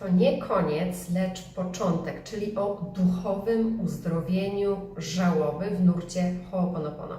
to nie koniec, lecz początek, czyli o duchowym uzdrowieniu żałoby w nurcie Ho'oponopono.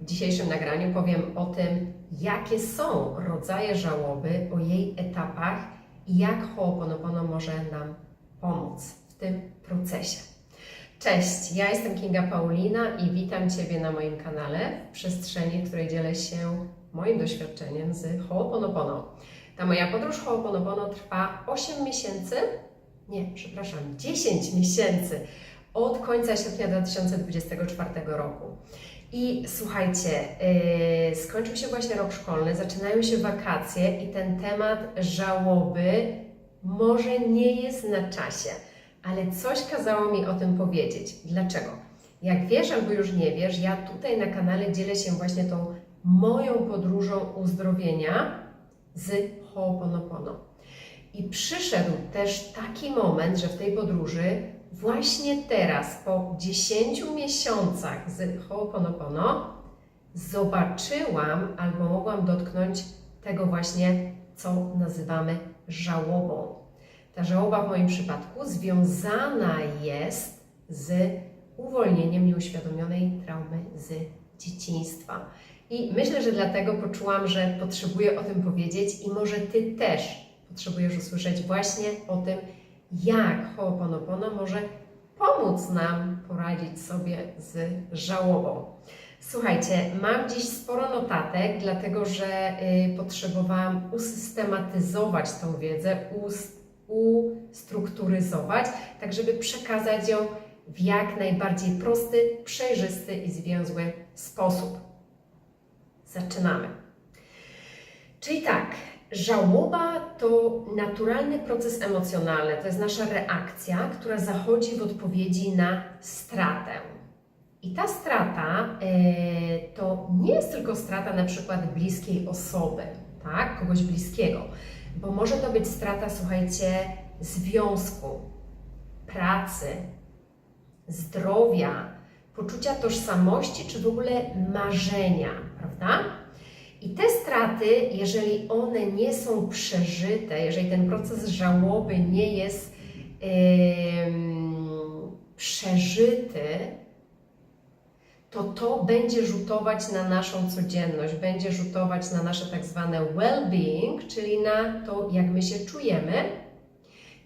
W dzisiejszym nagraniu powiem o tym, jakie są rodzaje żałoby, o jej etapach i jak Ho'oponopono może nam pomóc w tym procesie. Cześć, ja jestem Kinga Paulina i witam Ciebie na moim kanale w przestrzeni, w której dzielę się moim doświadczeniem z Ho'oponopono. Ta moja podróż Ho'oponopono trwa 8 miesięcy, nie, przepraszam, 10 miesięcy od końca sierpnia 2024 roku. I słuchajcie, yy, skończył się właśnie rok szkolny, zaczynają się wakacje i ten temat żałoby może nie jest na czasie, ale coś kazało mi o tym powiedzieć. Dlaczego? Jak wiesz albo już nie wiesz, ja tutaj na kanale dzielę się właśnie tą moją podróżą uzdrowienia z Ho'oponopono. I przyszedł też taki moment, że w tej podróży właśnie teraz, po 10 miesiącach z Ho'oponopono, zobaczyłam albo mogłam dotknąć tego właśnie, co nazywamy żałobą. Ta żałoba w moim przypadku związana jest z uwolnieniem nieuświadomionej traumy z dzieciństwa. I myślę, że dlatego poczułam, że potrzebuję o tym powiedzieć i może Ty też potrzebujesz usłyszeć właśnie o tym, jak Ho'oponopono może pomóc nam poradzić sobie z żałobą. Słuchajcie, mam dziś sporo notatek, dlatego że y, potrzebowałam usystematyzować tą wiedzę, us, ustrukturyzować, tak żeby przekazać ją w jak najbardziej prosty, przejrzysty i zwięzły sposób. Zaczynamy. Czyli tak, żałoba to naturalny proces emocjonalny, to jest nasza reakcja, która zachodzi w odpowiedzi na stratę. I ta strata e, to nie jest tylko strata na przykład bliskiej osoby, tak, kogoś bliskiego, bo może to być strata, słuchajcie, związku, pracy, zdrowia, poczucia tożsamości, czy w ogóle marzenia, prawda? I te straty, jeżeli one nie są przeżyte, jeżeli ten proces żałoby nie jest em, przeżyty, to to będzie rzutować na naszą codzienność, będzie rzutować na nasze tak zwane well-being, czyli na to, jak my się czujemy,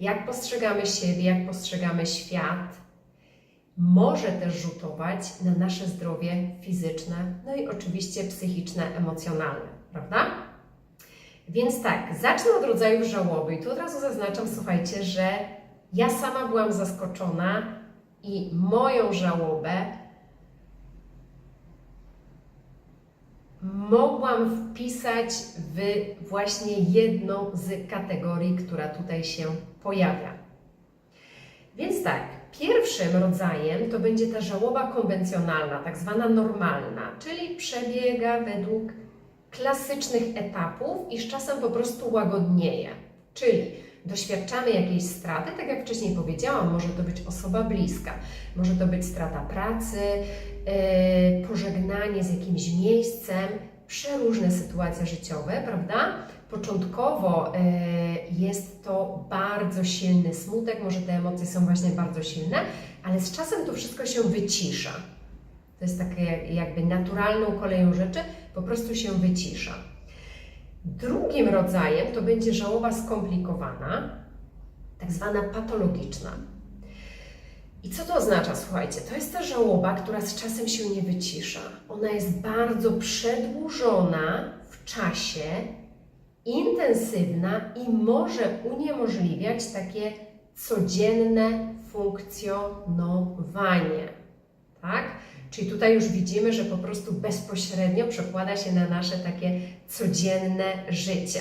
jak postrzegamy siebie, jak postrzegamy świat. Może też rzutować na nasze zdrowie fizyczne, no i oczywiście psychiczne, emocjonalne, prawda? Więc tak, zacznę od rodzajów żałoby i tu od razu zaznaczam, słuchajcie, że ja sama byłam zaskoczona i moją żałobę mogłam wpisać w właśnie jedną z kategorii, która tutaj się pojawia. Więc tak, pierwszym rodzajem to będzie ta żałoba konwencjonalna, tak zwana normalna, czyli przebiega według klasycznych etapów i z czasem po prostu łagodnieje. Czyli doświadczamy jakiejś straty, tak jak wcześniej powiedziałam, może to być osoba bliska, może to być strata pracy, yy, pożegnanie z jakimś miejscem, przeróżne sytuacje życiowe, prawda? Początkowo yy, jest to bardzo silny smutek, może te emocje są właśnie bardzo silne, ale z czasem to wszystko się wycisza. To jest takie jakby naturalną koleją rzeczy, po prostu się wycisza. Drugim rodzajem to będzie żałoba skomplikowana, tak zwana patologiczna. I co to oznacza? Słuchajcie, to jest ta żałoba, która z czasem się nie wycisza. Ona jest bardzo przedłużona w czasie, intensywna i może uniemożliwiać takie codzienne funkcjonowanie. Tak? Czyli tutaj już widzimy, że po prostu bezpośrednio przekłada się na nasze takie codzienne życie.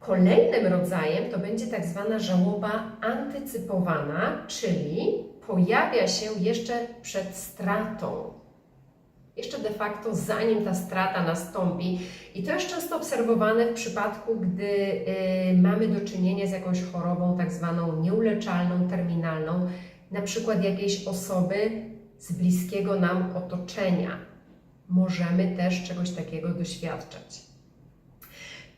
Kolejnym rodzajem to będzie tak zwana żałoba antycypowana, czyli pojawia się jeszcze przed stratą. Jeszcze de facto zanim ta strata nastąpi. I to jest często obserwowane w przypadku, gdy y, mamy do czynienia z jakąś chorobą tak zwaną nieuleczalną, terminalną, na przykład jakiejś osoby z bliskiego nam otoczenia. Możemy też czegoś takiego doświadczać.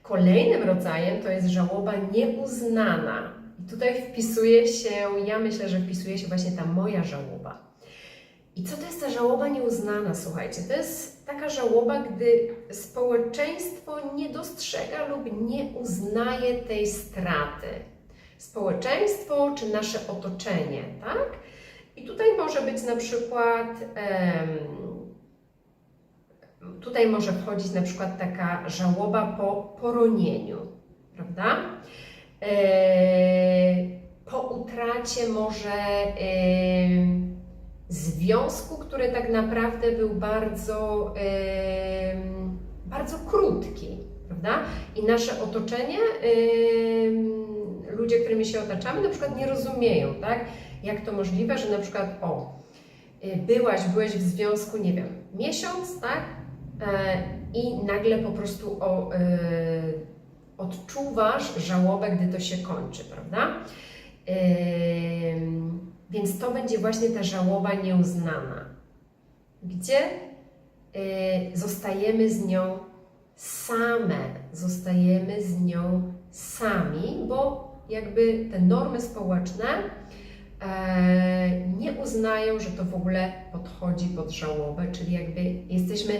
Kolejnym rodzajem to jest żałoba nieuznana. I tutaj wpisuje się, ja myślę, że wpisuje się właśnie ta moja żałoba. I co to jest ta żałoba nieuznana? Słuchajcie, to jest taka żałoba, gdy społeczeństwo nie dostrzega lub nie uznaje tej straty. Społeczeństwo czy nasze otoczenie, tak? I tutaj może być na przykład, tutaj może wchodzić na przykład taka żałoba po poronieniu, prawda? E, po utracie może związku, który tak naprawdę był bardzo, bardzo krótki, prawda? I nasze otoczenie, ludzie, którymi się otaczamy, na przykład nie rozumieją, tak? Jak to możliwe, że na przykład, o, y, byłaś, byłeś w związku, nie wiem, miesiąc, tak? E, I nagle po prostu o, y, odczuwasz żałobę, gdy to się kończy, prawda? Więc to będzie właśnie ta żałoba nieuznana, gdzie y, zostajemy z nią same, zostajemy z nią sami, bo jakby te normy społeczne e, nie uznają, że to w ogóle podchodzi pod żałobę, czyli jakby jesteśmy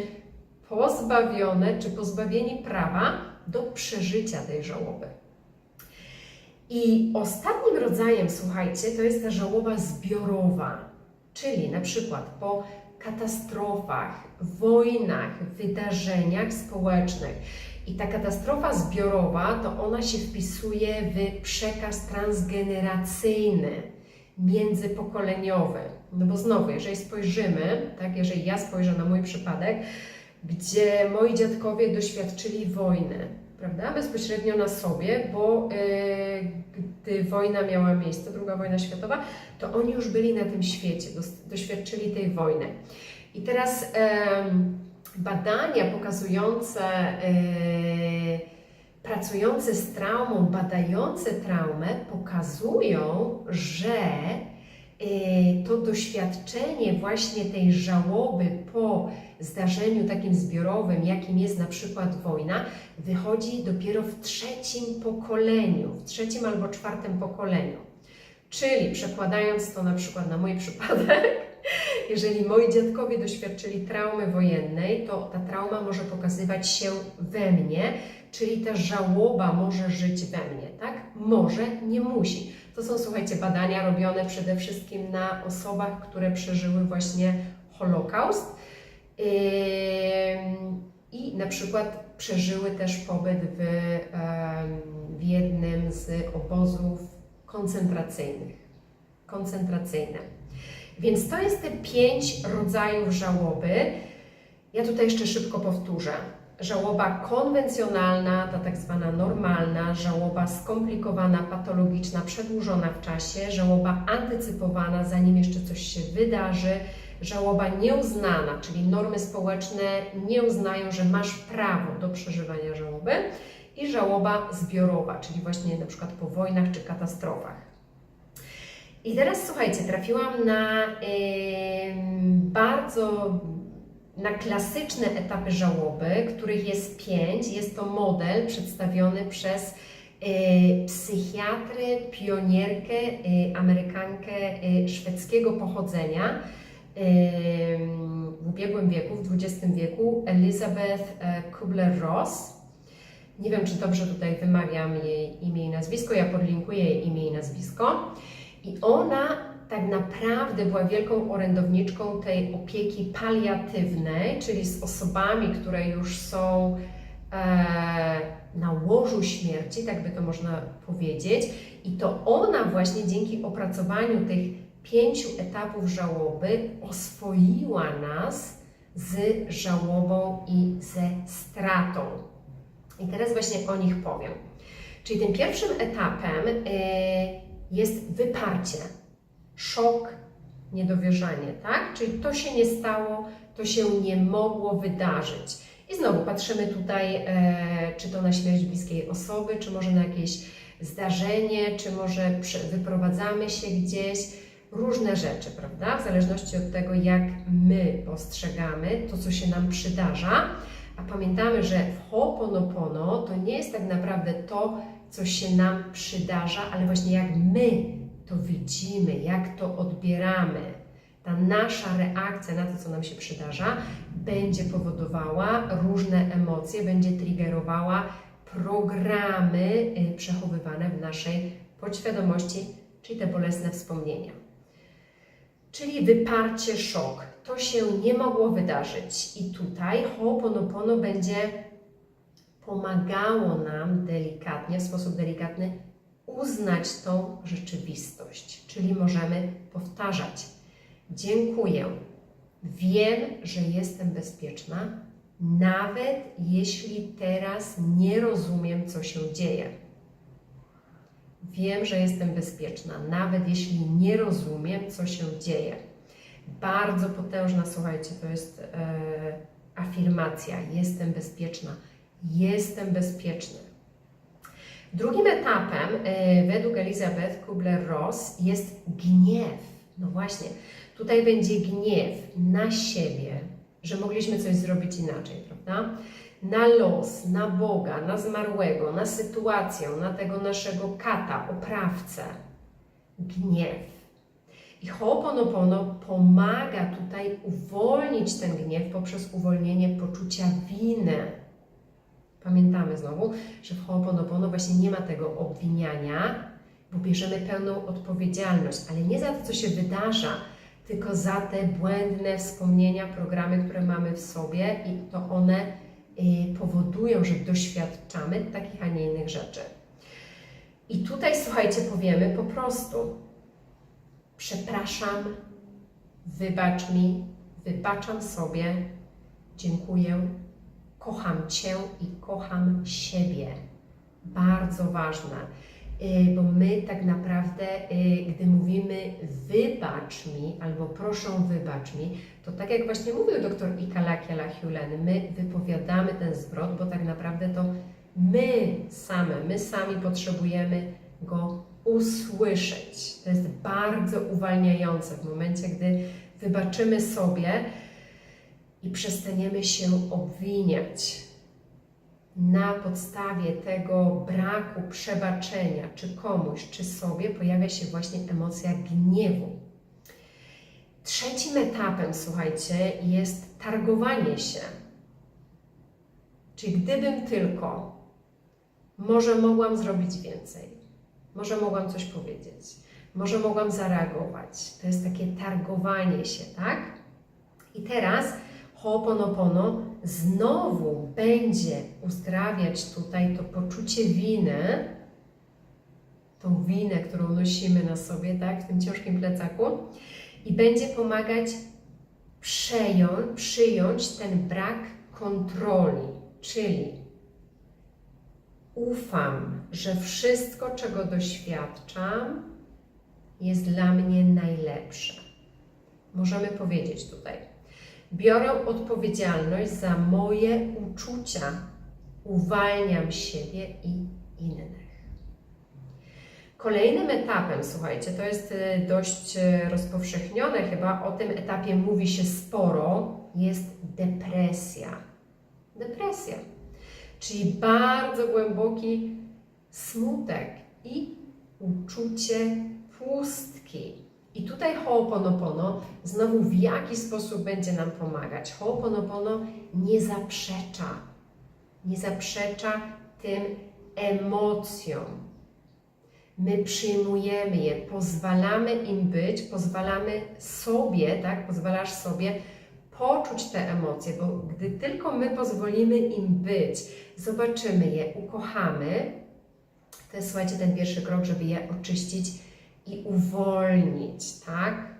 pozbawione czy pozbawieni prawa do przeżycia tej żałoby. I ostatnim rodzajem, słuchajcie, to jest ta żałoba zbiorowa, czyli na przykład po katastrofach, wojnach, wydarzeniach społecznych. I ta katastrofa zbiorowa, to ona się wpisuje w przekaz transgeneracyjny, międzypokoleniowy. No bo znowu, jeżeli spojrzymy, tak, jeżeli ja spojrzę na mój przypadek, gdzie moi dziadkowie doświadczyli wojny, prawda, bezpośrednio na sobie, bo e, gdy wojna miała miejsce, druga wojna światowa, to oni już byli na tym świecie, doświadczyli tej wojny. I teraz badania pokazujące, e, pracujące z traumą, badające traumę, pokazują, że to doświadczenie właśnie tej żałoby po zdarzeniu takim zbiorowym, jakim jest na przykład wojna, wychodzi dopiero w trzecim pokoleniu, w trzecim albo czwartym pokoleniu. Czyli przekładając to na przykład na mój przypadek, jeżeli moi dziadkowie doświadczyli traumy wojennej, to ta trauma może pokazywać się we mnie, czyli ta żałoba może żyć we mnie, tak? Może, nie musi. To są, słuchajcie, badania robione przede wszystkim na osobach, które przeżyły właśnie Holokaust i na przykład przeżyły też pobyt w, w jednym z obozów koncentracyjnych. Koncentracyjne. Więc to jest te pięć rodzajów żałoby. Ja tutaj jeszcze szybko powtórzę. Żałoba konwencjonalna, ta tak zwana normalna, żałoba skomplikowana, patologiczna, przedłużona w czasie, żałoba antycypowana, zanim jeszcze coś się wydarzy, żałoba nieuznana, czyli normy społeczne nie uznają, że masz prawo do przeżywania żałoby, i żałoba zbiorowa, czyli właśnie na przykład po wojnach czy katastrofach. I teraz słuchajcie, trafiłam na em, bardzo na klasyczne etapy żałoby, których jest pięć. Jest to model przedstawiony przez e, psychiatrę, pionierkę, e, Amerykankę e, szwedzkiego pochodzenia em, w ubiegłym wieku, w XX wieku, Elizabeth e, Kubler-Ross. Nie wiem, czy dobrze tutaj wymawiam jej imię i nazwisko, ja podlinkuję jej imię i nazwisko. I ona tak naprawdę była wielką orędowniczką tej opieki paliatywnej, czyli z osobami, które już są e, na łożu śmierci, tak by to można powiedzieć. I to ona właśnie dzięki opracowaniu tych pięciu etapów żałoby oswoiła nas z żałobą i ze stratą. I teraz właśnie o nich powiem. Czyli tym pierwszym etapem y, jest wyparcie, szok, niedowierzanie, tak? Czyli to się nie stało, to się nie mogło wydarzyć. I znowu patrzymy tutaj, e, czy to na śmierć bliskiej osoby, czy może na jakieś zdarzenie, czy może wyprowadzamy się gdzieś. Różne rzeczy, prawda? W zależności od tego, jak my postrzegamy to, co się nam przydarza. A pamiętamy, że w Ho'oponopono to nie jest tak naprawdę to, co się nam przydarza, ale właśnie jak my to widzimy, jak to odbieramy. Ta nasza reakcja na to, co nam się przydarza, będzie powodowała różne emocje, będzie triggerowała programy y, przechowywane w naszej podświadomości, czyli te bolesne wspomnienia. Czyli wyparcie, szok. To się nie mogło wydarzyć. I tutaj Ho'oponopono będzie pomagało nam delikatnie, w sposób delikatny uznać tą rzeczywistość. Czyli możemy powtarzać. Dziękuję. Wiem, że jestem bezpieczna, nawet jeśli teraz nie rozumiem, co się dzieje. Wiem, że jestem bezpieczna, nawet jeśli nie rozumiem, co się dzieje. Bardzo potężna, słuchajcie, to jest e, afirmacja: jestem bezpieczna, jestem bezpieczny. Drugim etapem, e, według Elizabeth Kubler-Ross, jest gniew. No właśnie, tutaj będzie gniew na siebie, że mogliśmy coś zrobić inaczej, prawda? Na los, na Boga, na zmarłego, na sytuację, na tego naszego kata, oprawcę. Gniew. I Ho'oponopono pomaga tutaj uwolnić ten gniew poprzez uwolnienie poczucia winy. Pamiętamy znowu, że w Ho'oponopono właśnie nie ma tego obwiniania, bo bierzemy pełną odpowiedzialność, ale nie za to, co się wydarza, tylko za te błędne wspomnienia, programy, które mamy w sobie i to one y, powodują, że doświadczamy takich, a nie innych rzeczy. I tutaj, słuchajcie, powiemy po prostu przepraszam, wybacz mi, wybaczam sobie, dziękuję, kocham Cię i kocham siebie. Bardzo ważne, y, bo my tak naprawdę, y, gdy mówimy wybacz mi albo proszę wybacz mi, to tak jak właśnie mówił dr Ikalakiela Hulen, my wypowiadamy ten zwrot, bo tak naprawdę to my same, my sami potrzebujemy go usłyszeć. To jest bardzo uwalniające w momencie, gdy wybaczymy sobie i przestaniemy się obwiniać na podstawie tego braku przebaczenia, czy komuś, czy sobie, pojawia się właśnie emocja gniewu. Trzecim etapem, słuchajcie, jest targowanie się. Czyli gdybym tylko, może mogłam zrobić więcej, może mogłam coś powiedzieć, może mogłam zareagować. To jest takie targowanie się, tak? I teraz Ho'oponopono znowu będzie uzdrawiać tutaj to poczucie winy, tą winę, którą nosimy na sobie, tak, w tym ciężkim plecaku, i będzie pomagać przejąć, przyjąć ten brak kontroli, czyli ufam, że wszystko, czego doświadczam, jest dla mnie najlepsze. Możemy powiedzieć tutaj. Biorę odpowiedzialność za moje uczucia, uwalniam siebie i innych. Kolejnym etapem, słuchajcie, to jest e, dość e, rozpowszechnione chyba, o tym etapie mówi się sporo, jest depresja. Depresja, czyli bardzo głęboki smutek i uczucie pustki. I tutaj Ho'oponopono znowu w jaki sposób będzie nam pomagać. Ho'oponopono nie zaprzecza, nie zaprzecza tym emocjom. My przyjmujemy je, pozwalamy im być, pozwalamy sobie, tak, pozwalasz sobie poczuć te emocje, bo gdy tylko my pozwolimy im być, zobaczymy je, ukochamy, to jest, słuchajcie, ten pierwszy krok, żeby je oczyścić i uwolnić, tak?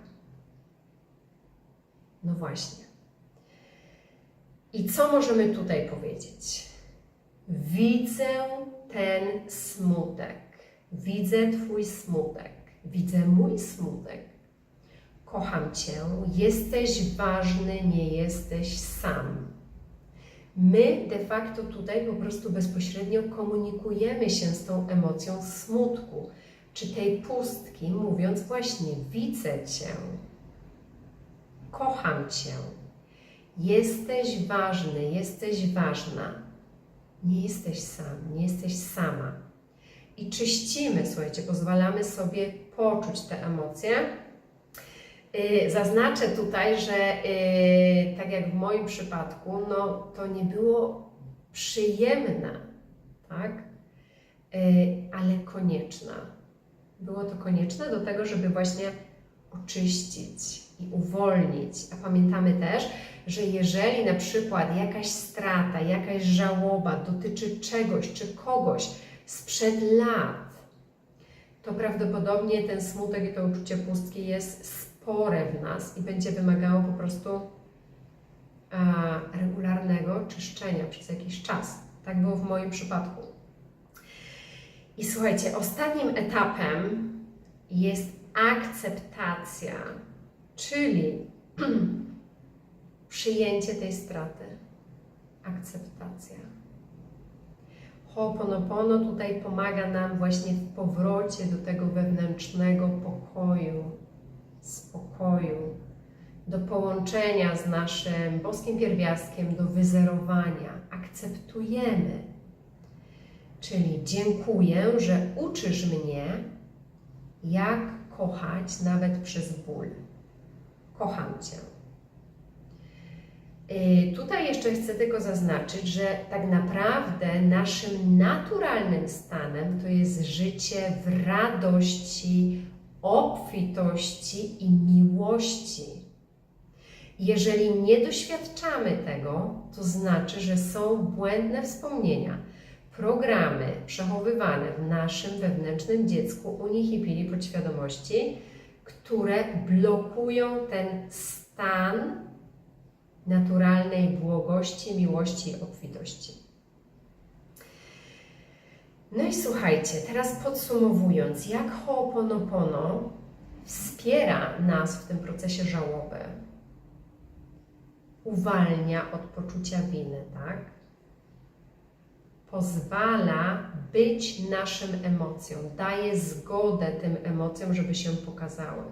No właśnie. I co możemy tutaj powiedzieć? Widzę ten smutek. Widzę Twój smutek. Widzę mój smutek. Kocham Cię. Jesteś ważny, nie jesteś sam. My de facto tutaj po prostu bezpośrednio komunikujemy się z tą emocją smutku czy tej pustki, mówiąc właśnie: Widzę Cię, kocham Cię, Jesteś ważny, jesteś ważna. Nie jesteś sam, nie jesteś sama. I czyścimy, słuchajcie, pozwalamy sobie poczuć te emocje. Yy, Zaznaczę tutaj, że yy, tak jak w moim przypadku, no to nie było przyjemne, tak? Yy, ale konieczne. Było to konieczne do tego, żeby właśnie oczyścić i uwolnić. A pamiętamy też, że jeżeli na przykład jakaś strata, jakaś żałoba dotyczy czegoś czy kogoś sprzed lat, to prawdopodobnie ten smutek i to uczucie pustki jest spore w nas i będzie wymagało po prostu a, regularnego czyszczenia przez jakiś czas. Tak było w moim przypadku. I słuchajcie, ostatnim etapem jest akceptacja, czyli przyjęcie tej straty. Akceptacja. Ho'oponopono tutaj pomaga nam właśnie w powrocie do tego wewnętrznego pokoju, spokoju, do połączenia z naszym boskim pierwiastkiem, do wyzerowania. Akceptujemy. Czyli dziękuję, że uczysz mnie, jak kochać nawet przez ból. Kocham Cię. Yy, Tutaj jeszcze chcę tylko zaznaczyć, że tak naprawdę naszym naturalnym stanem to jest życie w radości, obfitości i miłości. Jeżeli nie doświadczamy tego, to znaczy, że są błędne wspomnienia, programy przechowywane w naszym wewnętrznym dziecku, u nich i pili podświadomości, które blokują ten stan naturalnej błogości, miłości i obfitości. No i słuchajcie, teraz podsumowując, jak Ho'oponopono wspiera nas w tym procesie żałoby, uwalnia od poczucia winy, tak? Pozwala być naszym emocjom, daje zgodę tym emocjom, żeby się pokazały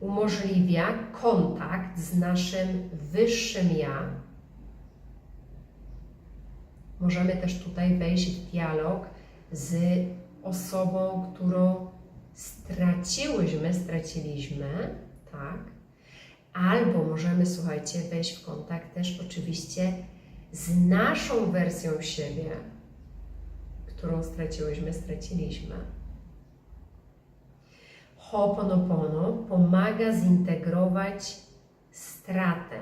umożliwia kontakt z naszym wyższym ja. Możemy też tutaj wejść w dialog z osobą, którą straciłyśmy, straciliśmy, tak? Albo możemy, słuchajcie, wejść w kontakt też oczywiście z naszą wersją siebie, którą straciłyśmy, straciliśmy. Ho'oponopono pomaga zintegrować stratę.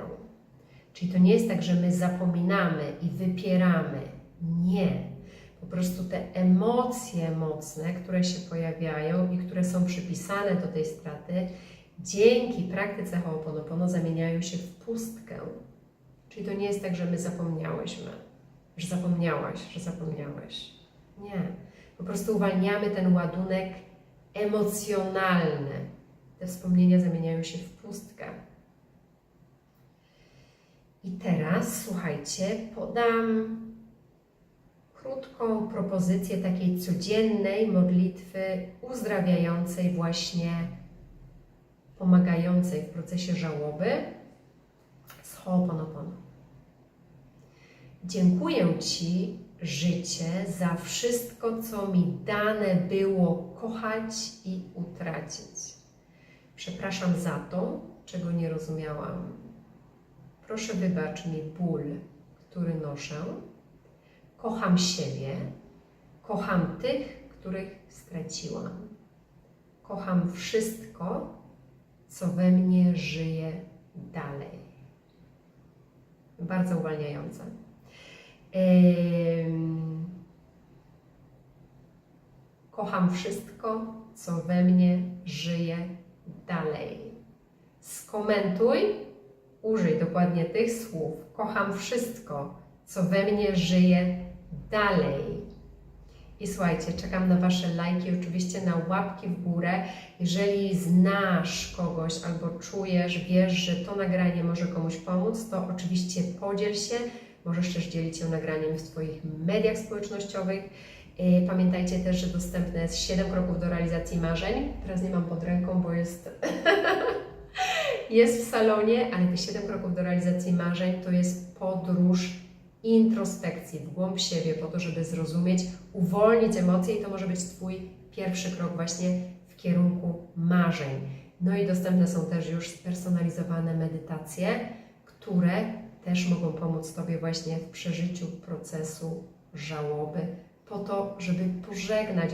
Czyli to nie jest tak, że my zapominamy i wypieramy. Nie. Po prostu te emocje mocne, które się pojawiają i które są przypisane do tej straty, dzięki praktyce Ho'oponopono zamieniają się w pustkę. Czyli to nie jest tak, że my zapomniałyśmy, że zapomniałaś, że zapomniałeś. Nie. Po prostu uwalniamy ten ładunek emocjonalne. Te wspomnienia zamieniają się w pustkę. I teraz, słuchajcie, podam krótką propozycję takiej codziennej modlitwy uzdrawiającej, właśnie pomagającej w procesie żałoby z Ho'oponopono. Dziękuję Ci życie, za wszystko, co mi dane było kochać i utracić. Przepraszam za to, czego nie rozumiałam. Proszę wybacz mi ból, który noszę. Kocham siebie, kocham tych, których straciłam. Kocham wszystko, co we mnie żyje dalej. Bardzo uwalniające. Kocham wszystko, co we mnie żyje dalej. Skomentuj, użyj dokładnie tych słów. Kocham wszystko, co we mnie żyje dalej. I słuchajcie, czekam na Wasze lajki, oczywiście na łapki w górę. Jeżeli znasz kogoś albo czujesz, wiesz, że to nagranie może komuś pomóc, to oczywiście podziel się. Możesz też dzielić się nagraniem w swoich mediach społecznościowych. Yy, Pamiętajcie też, że dostępne jest 7 kroków do realizacji marzeń. Teraz nie mam pod ręką, bo jest jest w salonie, ale te 7 kroków do realizacji marzeń to jest podróż introspekcji w głąb siebie, po to, żeby zrozumieć, uwolnić emocje i to może być Twój pierwszy krok właśnie w kierunku marzeń. No i dostępne są też już spersonalizowane medytacje, które też mogą pomóc Tobie właśnie w przeżyciu procesu żałoby, po to, żeby pożegnać